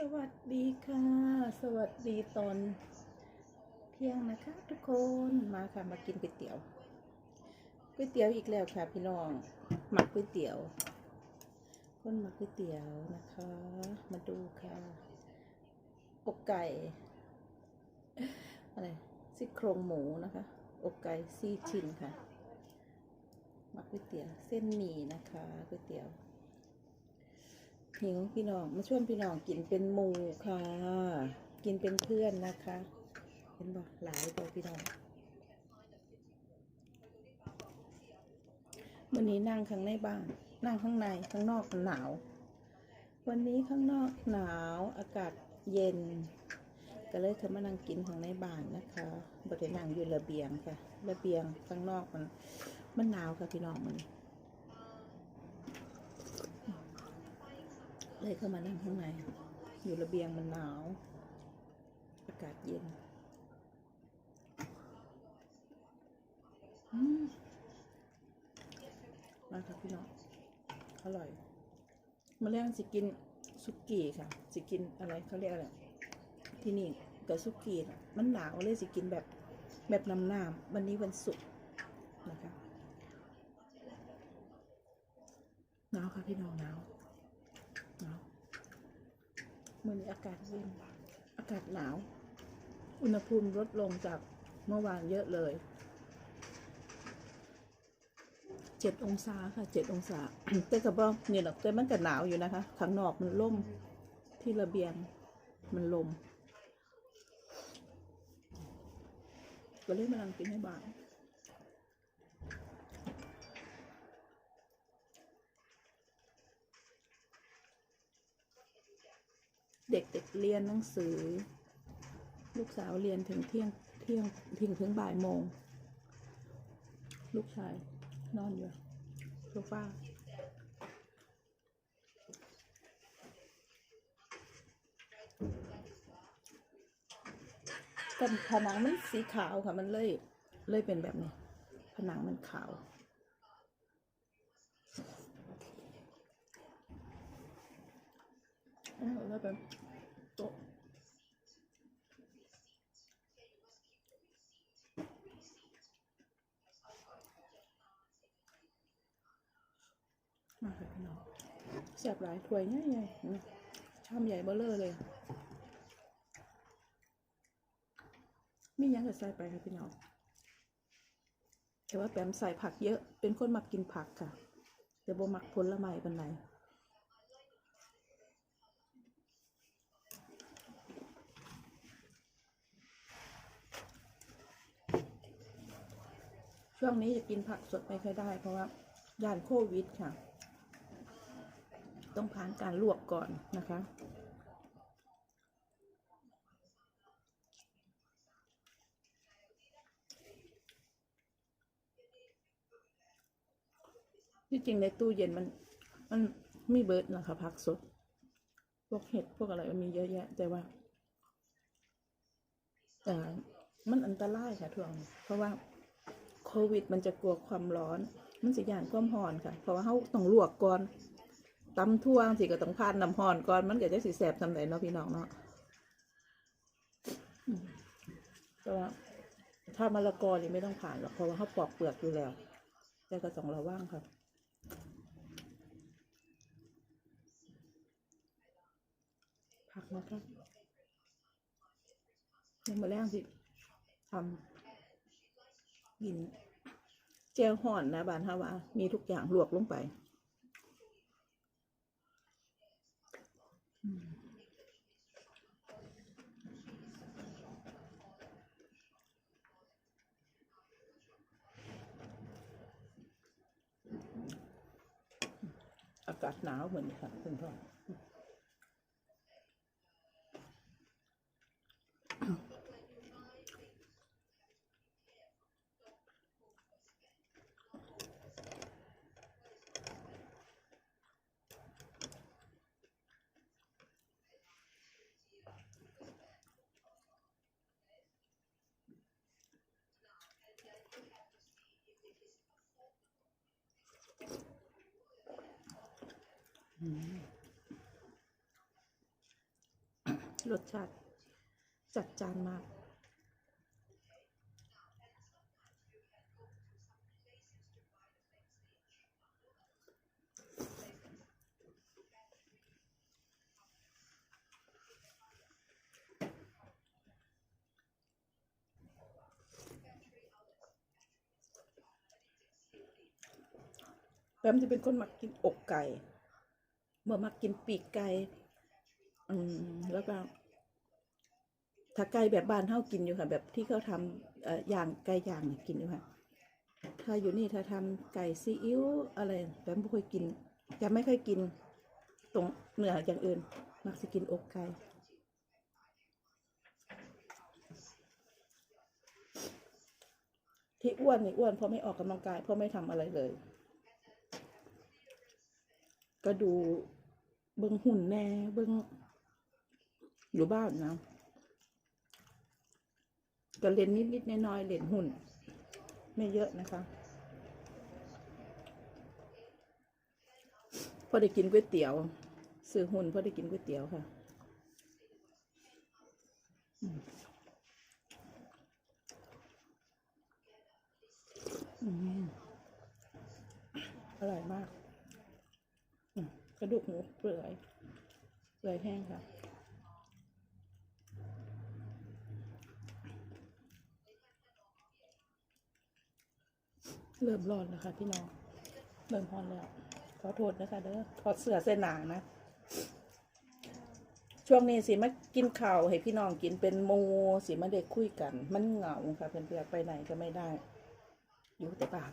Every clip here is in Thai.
สวัสดีค่ะ สวัสดีตอนเที่ยงนะคะ ทุกคนมาค่ะมากินก๋วยเตี๋ยวก๋วยเตี๋ยวอีกแล้วค่ะพี่น้องหมักก๋วยเตี๋ยวคนหมักก๋วยเตี๋ยวนะคะ มาดูค่ะอกไก่อะไรซี่โครงหมูนะคะอกไก่ซี่ชิ้นค่ะหมักก๋วยเตี๋ยวเส้นหมี่นะคะก๋วยเตี๋ยว หิวพี่น้องมาชวนพี่น้องกินเป็นหมูค่ะ กินเป็นเพื่อนนะคะเห็นบอกหลายตัวพี่น้องวันนี้นั่งข้างในบ้านนั่งข้างในข้างนอกมันหนาว วันนี้ข้างนอกหนาวอากาศเย็น ก็เลยเขามานั่งกินข้างในบ้านนะคะบรินั่งอยู่ระเบียงค่ะระเบียงข้างนอกมันมันหนาวค่ะพี่น้องมัน เลยเข้ามานั่งข้างใน อยู่ระเบียงมันหนาว อากาศเย็นมาค่ะพี่น้องอร่อย มาแรกสิกินสุกี้ค่ะ สิกินอะไรเขาเรียกอะไร ที่นี่กับสุกี้มันหนาวเลยสิกินแบบแบบน้ำน้ำวันนี้วันศุกร์นะคะ หนาวค่ะพี่น้องหนาว หนาวเมื่ อากาศหนาว อุณหภูมิลดลงจากเมื่อวานเยอะเลย เจ็ดองศาค่ะเจ็ดองศา แต่กระบอกนี่แหละแต่มันก็หนาวอยู่นะคะ ข้างนอกมันล่มที่ระเบียงมันลม ก็เลยมานั่งกินให้บ้าน เรียนหนังสือ ลูกสาวเรียนถึงเที่ยงเที่ยงถึงถึงบ่ายโมง ลูกชายนอนอยู่โซฟาแต่ผนังมันสีขาวค่ะ มันเลยเลยเป็นแบบนี้ ผนังมันขาวอ้าวแล้วแบบโต๊ะมาค่ะพี่น้องแซ่บ หลายถ้วยใหญ่ๆนะชามใหญ่เบ้อเลอเลย มียังจะใส่ไปค่ะพี่น้องแต่ว่าแปมใส่ผักเยอะ เป็นคนมักกินผักค่ะ แต่บ่มักผลไม้ปานใดช่วงนี้จะกินผักสดไม่ค่อยได้เพราะว่าย่านโควิดค่ะ ต้องผ่านการลวกก่อนนะคะ ที่จริงในตู้เย็นมันมันมีเบิร์ดนะคะผักสด พวกเห็ดพวกอะไรมันมีเยอะแยะ แต่ว่าแต่มันอันตรายค่ะทวงนี้เพราะว่าโควิดมันจะกลัวความร้อน มันสิย่านความร้อนค่ะ เพราะว่าเขาต้องลวกก่อน ตำทั่วสิก็ต้องผ่านน้ำร้อนก่อนมันก็จะสิแสบทำไหนเนาะพี่น้องเนาะอืมแต่ว่าถ้ามะละกอนี่ไม่ต้องผ่านหรอกเพราะว่าเขาปอกเปลือกอยู่แล้ว แต่ก็ต้องระวังค่ะผักนะคะยังมาแรงสิทำกินเจลห่อนนะบานฮาวามีทุกอย่างลวกลงไป อากาศหนาวเหมือนกันคุณพ่อ รสชาติจัดจานมาก แปมจะเป็นคนมักกินอกไก่ บ่อมักกินปีกไก่อืมแล้วก็ถ้าไก่แบบบ้านเฮากินอยู่ค่ะ แบบที่เขาทำเอ่อย่างไก่ย่างเนี่ยกินอยู่ค่ะ ถ้าอยู่นี่ถ้าทำไก่ซีอิ๊วอะไรแปมไม่ค่อยกิน จะไม่ค่อยกิน ตรงเหนืออย่างอื่น มักจะกินอกไก่ที่อ้วนนี่อ้วนเพราะไม่ออกกำลังกายเพราะไม่ทำอะไรเลย ก็ดูเบิ้งหุ่นแน่เบิ้งอยู่บ้านนะก็เล่นนิดนิดๆน้อยๆเล่นหุ่น ไม่เยอะนะคะ พอได้กินก๋วยเตี๋ยวซื้อหุ่นพอได้กินก๋วยเตี๋ยวค่ะอร่อยมาก ระดูกหมูเปื่อย เปื่อยแห้งค่ะ เริ่มร้อนแล้วค่ะพี่น้อง เริ่มร้อนแล้ว ขอโทษนะคะเด้อถอดเสื้อเส้นหนานะ ช่วงนี้สิมากินข้าวให้พี่น้องกินเป็นหมูสิมาเด็กคุยกัน มันเหงาค่ะเพื่อนๆไปไหนก็ไม่ได้ อยู่แต่บ้าน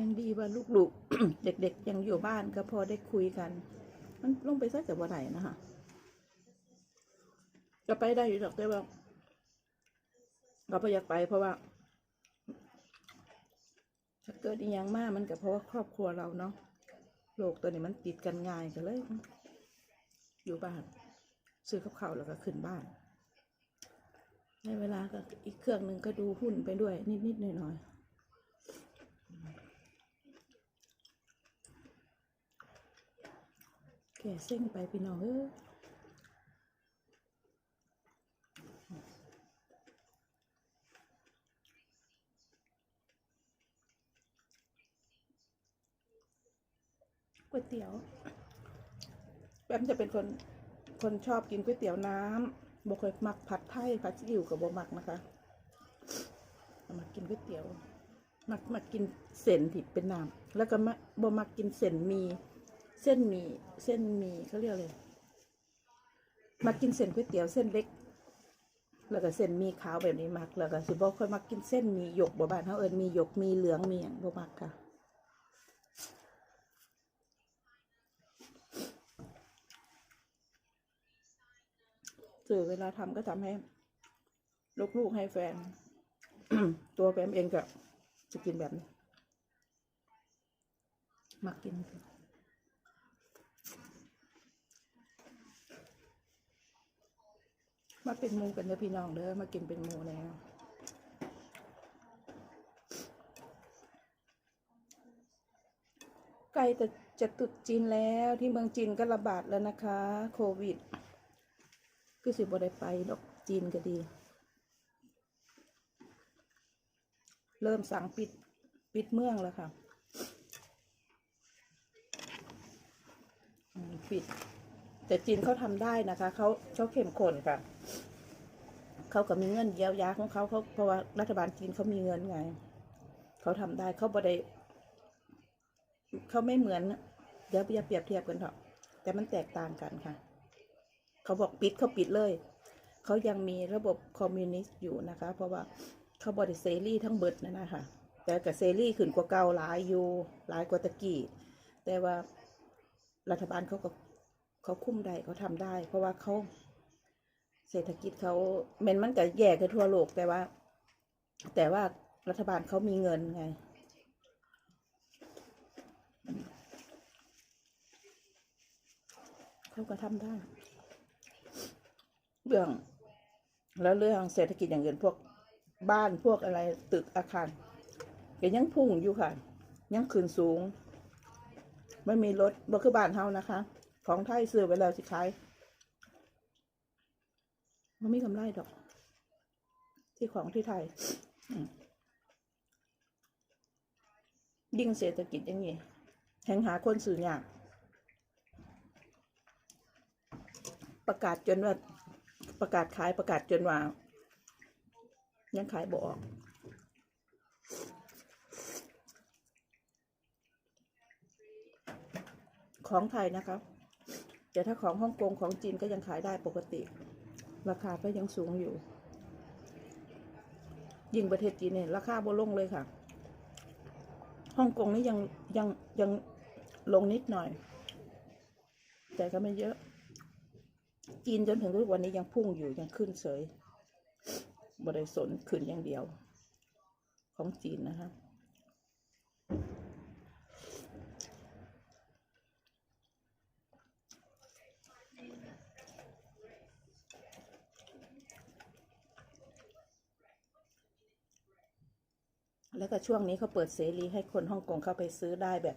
ยังดีว่าลูกๆ เด็ก ๆ ยังอยู่บ้านก็พอได้คุยกัน มันลงไปสักแต่วันไหนนะคะก็ไปได้อยู่หรอกแต่ว่าเราไม่อยากไปเพราะว่า ถ้าเกิดอีหยังมากมันก็เพราะว่าครอบครัวเราเนาะโรคตัวนี้มันติดกันง่ายก็เลย อยู่บ้าน ซื้อกับข้าวแล้วก็ขึ้นบ้าน ในเวลาก็อีกเครื่องหนึ่งก็ดูหุ้นไปด้วยนิดๆหน่อยๆ ก่เส้นไปพี่น้องเอ้ยก๋วยเตี๋ยวแปมจะเป็นคนคนชอบกินก๋วยเตี๋ยวน้ำบ่เคยมักผัดไทยผัดซีอิ๊วกับบ่มักนะคะมากินก๋วยเตี๋ยว มักมักกินเส้นที่เป็นน้ำแล้วก็มาบ่มักกินเส้นมี เส้นหมีเส้นหมีเขาเรียกอะไรมากินเส้นก๋วยเตี๋ยวเส้นเล็ก แล้วก็เส้นมีขาวแบบนี้มัก แล้วก็สิบ่ค่อยมักกินเส้นมีหยกบ่บ้านเฮาเอิ้นหมีหยกมีเหลืองมีหยังบ่มักค่ะสื่อเวลาทำก็ทำให้ลูกๆให้แฟน ตัวแฟนเองก็จะกินแบบนี้มักกิน มาเป็นมูกันเด้อพี่น้องเด้อมากินเป็นมูแล้วใกล้จะจะตุดจีนแล้วที่เมืองจีนก็ระบาดแล้วนะคะ โควิด คือสิบ่ได้ไปดอกจีนก็ดี เริ่มสั่งปิดปิดเมืองแล้วค่ะ ปิด แต่จีนเขาทำได้นะคะเขาเขาเข้มข้นค่ะเขาก็มีเงินเยียวยาของเขาเขาเพราะว่ารัฐบาลจีนเขามีเงินไงเขาทำได้เขาบ่ได้เขาไม่เหมือนเดี๋ยวอย่าเปรียบเทียบกันเถอะแต่มันแตกต่างกันค่ะ เขาบอกปิดเขาปิดเลยเขายังมีระบบคอมมิวนิสต์อยู่นะคะ เพราะว่าเขาบริเซรีทั้งเบิดนะนะคะแต่กับเซรีขึ้นกว่าเก่าหลายอยู่หลายกว่าตะกี้แต่ว่ารัฐบาลเขาก็ เขาคุ้มได้เขาทำได้ เพราะว่าเขาเศรษฐกิจเขาเมนมันก็แย่กันทั่วโลกแต่ว่า แต่ว่ารัฐบาลเขามีเงินไง เขาก็ทำได้ เรื่อง แล้วเรื่องเศรษฐกิจอย่างอื่นพวกบ้านพวกอะไรตึกอาคารก็ยังพุ่งอยู่ค่ะ ยังขึ้นสูง ไม่มีรถบ่คือบ้านเฮานะคะ ของไทยซื้อไว้แล้วสิขายมันมีกำไรดอก ที่ของที่ไทยยิ่งเศรษฐกิจอย่างนี้แห่งหาคนสื่อยาก ประกาศจนว่า ประกาศขายประกาศจนว่า ยังขายบออกของไทยนะครับ แต่ถ้าของฮ่องกงของจีนก็ยังขายได้ปกติ ราคาก็ยังสูงอยู่ ยิ่งประเทศจีนเนี่ยราคาบ่ลงเลยค่ะฮ่องกงนี่ยังยังยังลงนิดหน่อย แต่ก็ไม่เยอะ จีนจนถึงทุกวันนี้ยังพุ่งอยู่ยังขึ้นเสยบริสนขึ้นอย่างเดียว ของจีนนะคะ แล้วก็ช่วงนี้เขาเปิดเสรีให้คนฮ่องกงเข้าไปซื้อได้แบบ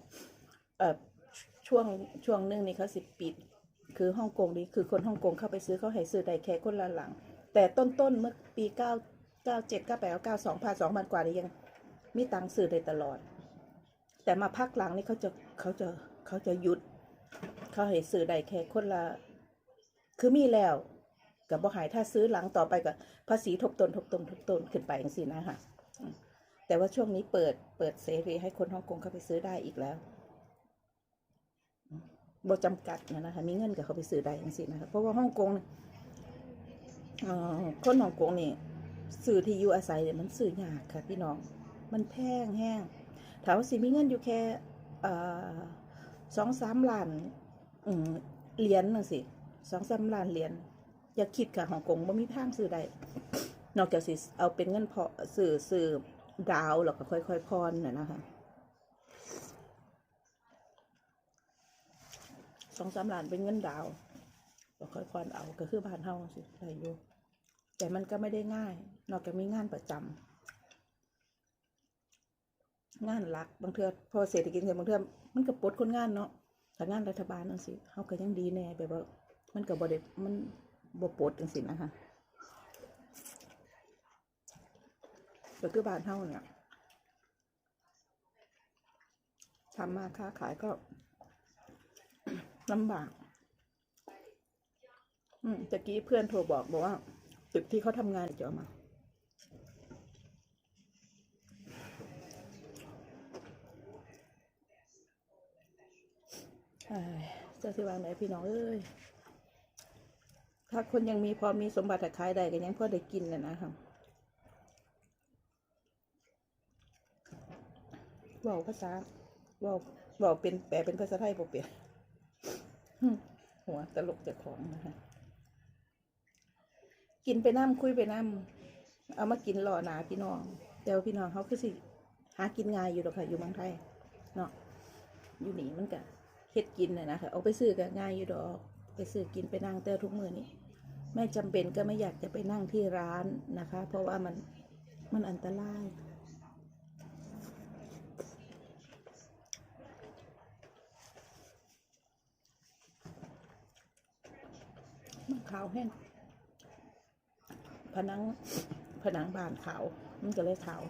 เออช่วงช่วงนึงนี่เขาสิปิด คือฮ่องกงนี่คือคนฮ่องกงเข้าไปซื้อเขาให้ซื้อได้แค่คนละหลัง แต่ต้นต้นๆเมื่อปีเก้าเก้าเจ็ดเก้าแปดเก้าสองพันสองพันกว่านี่ยังมีตังค์ซื้อได้ตลอด แต่มาพักหลังนี่เขาจะเขาจะเขาจะหยุด เขาให้ซื้อได้แค่คนละคือมีแล้วกับบ่หายถ้าซื้อหลังต่อไปก็ภาษีทบต้นทบต้นทบต้นขึ้นไปอย่างสินะคะ แต่ว่าช่วงนี้เปิดเปิดเสรีให้คนฮ่องกงเข้าไปซื้อได้อีกแล้วบ่จำกัดนะนะคะมีเงินกับเขาไปซื้อได้อย่างสินะคะเพราะว่าฮ่องกงคนฮ่องกงนี่ซื้อที่อยู่อาศัยเนี่ยมันซื้อยากค่ะพี่น้อง มันแพงแห้งถามว่าสิมีเงินอยู่แค่สองสามล้านเหรียญนั่นสิสองสามล้านเหรียญอย่าคิดค่ะฮ่องกงบ่มีทางซื้อได้นอกจากสิเอาเป็นเงินพอสื่อสื่อ ดาวแล้วก็ค่อยๆพรน่ะนะคะสองสามล้านเป็นเงินดาวก็ค่อยพรเอาก็คือบ้านเฮาสิได้อยู่แต่มันก็ไม่ได้ง่าย นอกจากมีงานประจำงานหลักบางเทือพอเศรษฐกิจเงินบางเทือมันก็ปลดคนงานเนาะถ้างานรัฐบาลนั่นสิเฮาก็ยังดีแน่แบบว่ามันก็บ่ได้มันบ่ปลดจังซี่นะคะ ก็คือบานเฮาเนี่ยทำมาค้าขายก็ลำบาก อืมตะกี้เพื่อนโทรบอกบอกว่า ตึกที่เขาทำงานจะเอามา เจ้าสิวางไหนพี่น้องเอ้ย ถ้าคนยังมีพอมีสมบัติขายได้ก็ยังพอได้กินเลยนะครับ เว่าภาษาเว่าเว่าเป็นแปลเป็นภาษาไทยบ่เปลี่ยนหัวตลกเจากของนะคะกินไปน้ำคุยไปน้ำเอามากินรอหนาพี่น้อง แต่ว่าพี่น้องเขาคือสิ หากินง่ายอยู่หรอกค่ะ อยู่เมืองไทยเนาะอยู่นี่มันก็เฮ็ดกินน่ะนะคะเอาไปซื้อก็ง่ายอยู่ดอก ไปซื้อกินไปนั่งแต่ทุกมือนี่ไม่จำเป็นก็ไม่อยากจะไปนั่งที่ร้านนะคะ เพราะว่ามันมันอันตราย มันขาวแห้งผนังผนังบานขาว มันก็เลยขาว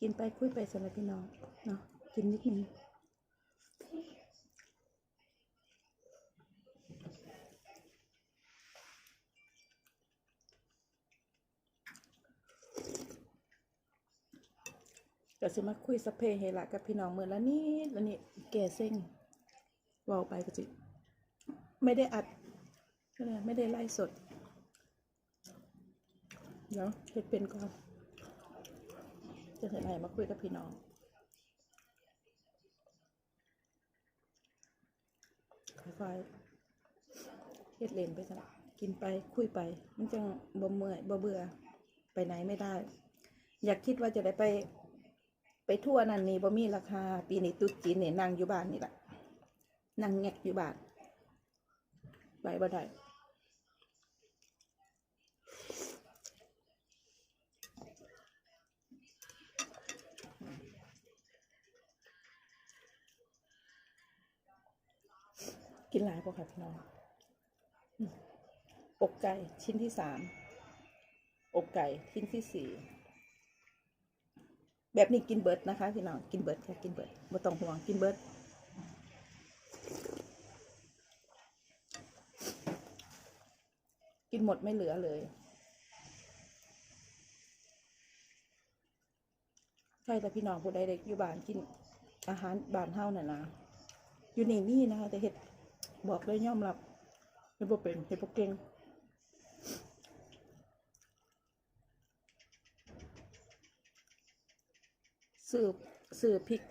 กินไปคุยไปสำหรับพี่น้องเนาะกินนิดนึง สิมาคุยสเพเฮละกับพี่น้องเมื่อละนิดละนิดแก่เส้งเว่าไปก็จิไม่ได้อัดก็เลยไม่ได้ไล่สด เดี๋ยวเฮ็ดเป็นก่อนจะเห็นอะไรมาคุยกับพี่น้องค่อยๆเฮ็ดเลนไปจ้ะกินไปคุยไป มันจังบ่เมื่อยบ่เบื่อไปไหนไม่ได้ อยากคิดว่าจะได้ไป ไปทั่วนั่นนี่บ่มีราคา ปีนี้ตุ๊ดจีนเนี่ยนั่งอยู่บ้านนี่แหละนั่งแงกอยู่บ้านไปบ่ได้กินหลายป่ะค่ะพี่น้องอกไก่ชิ้นที่สามอกไก่ชิ้นที่สี่ แบบนี้กินเบิร์ดนะคะพี่น้องกินเบิร์ดค่ะกินเบิร์ดบ่ต้องห่วงกินเบิร์ดกินหมดไม่เหลือเลยใช่แต่พี่น้องผู้ใดเด็กอยู่บ้านกินอาหารบ้านเฮาน่ะนะอยู่นี่นี่นะคะแต่เห็ดบอกเลยยอมรับเห็ดบ่เป็นเห็ดบ่เก่ง ซื้อซื้อพริก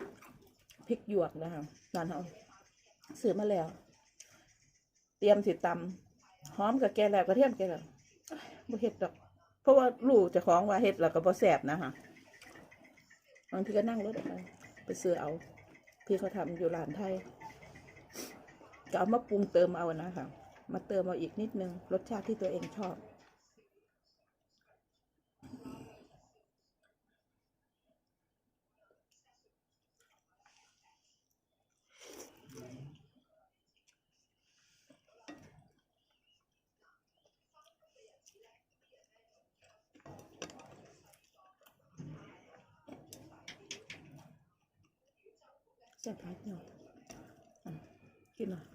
พริกหยวกนะคะบ้านเฮาซื้อมาแล้ว เตรียมสิตำหอมกับแกแล้วกระเทียมแกแล้วบ่เห็ดดอก เพราะว่าลูกจะของว่าเห็ดแล้วก็บ่แซ่บนะคะบางทีก็นั่งรถไปไปซื้อเอา พี่เขาทำอยู่ร้านไทยก็เอามาปรุงเติมเอานะค่ะมาเติมเอาอีกนิดนึงรสชาติที่ตัวเองชอบ แซ่บหลายพี่น้องอ่กินหน่อย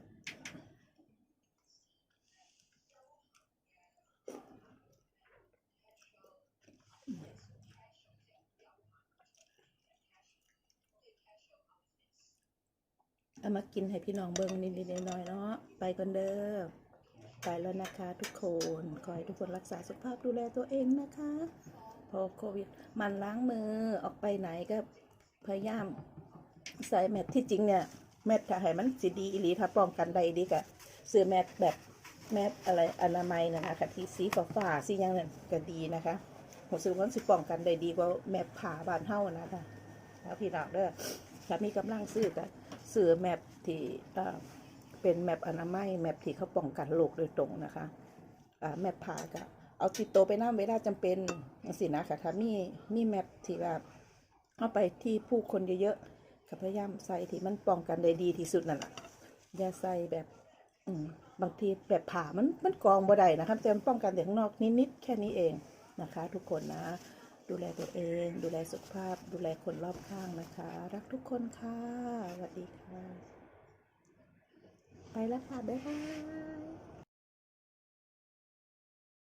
เอามากินให้พี่น้องเบิ้งนิดๆหน่อยๆเนาะไปกันเด้อไปแล้วนะคะทุกคนขอให้ทุกคนรักษาสุขภาพดูแลตัวเองนะคะพอโควิด มันล้างมือออกไปไหนก็พยายาม ใส่แมทที่จริงเนี่ย แมทถ้าให้มันสิดีอีหลีถ้าป้องกันได้ดีกะซื้อแมทแบบแมทอะไรอนามัยนะคะกะที่สีฟ้าฟ้าๆสีหยังนั่นก็ดีนะคะผมซื้อว่าสิป้องกันได้ดีกว่าแมทผ่าบานเท่านะคะแล้วพี่น้องเด้อถ้ามีกำลังซื้อก็ซื้อแมทที่เอ่อเป็นแมปอนามัยแมปที่เขาป้องกันโรคโดยตรงนะคะแมปผ่าก็เอาติดตัวไปน้ำเวลาจำเป็นสินะคะถ้ามีมีแมปที่แบบเอาไปที่ผู้คนเยอะๆ ก็พยายามใส่ที่มันป้องกันได้ดีที่สุดนั่นแหละอย่าใส่แบบ อืมบางทีแบบผ่ามันมันกรองบ่ได้นะคะแต่มันป้องกันแต่ข้างนอกนิดๆแค่นี้เองนะคะ ทุกคนนะ ดูแลตัวเอง ดูแลสุขภาพ ดูแลคนรอบข้างนะคะ รักทุกคนค่ะสวัสดีค่ะ ไปแล้วค่ะบ๊ายบาย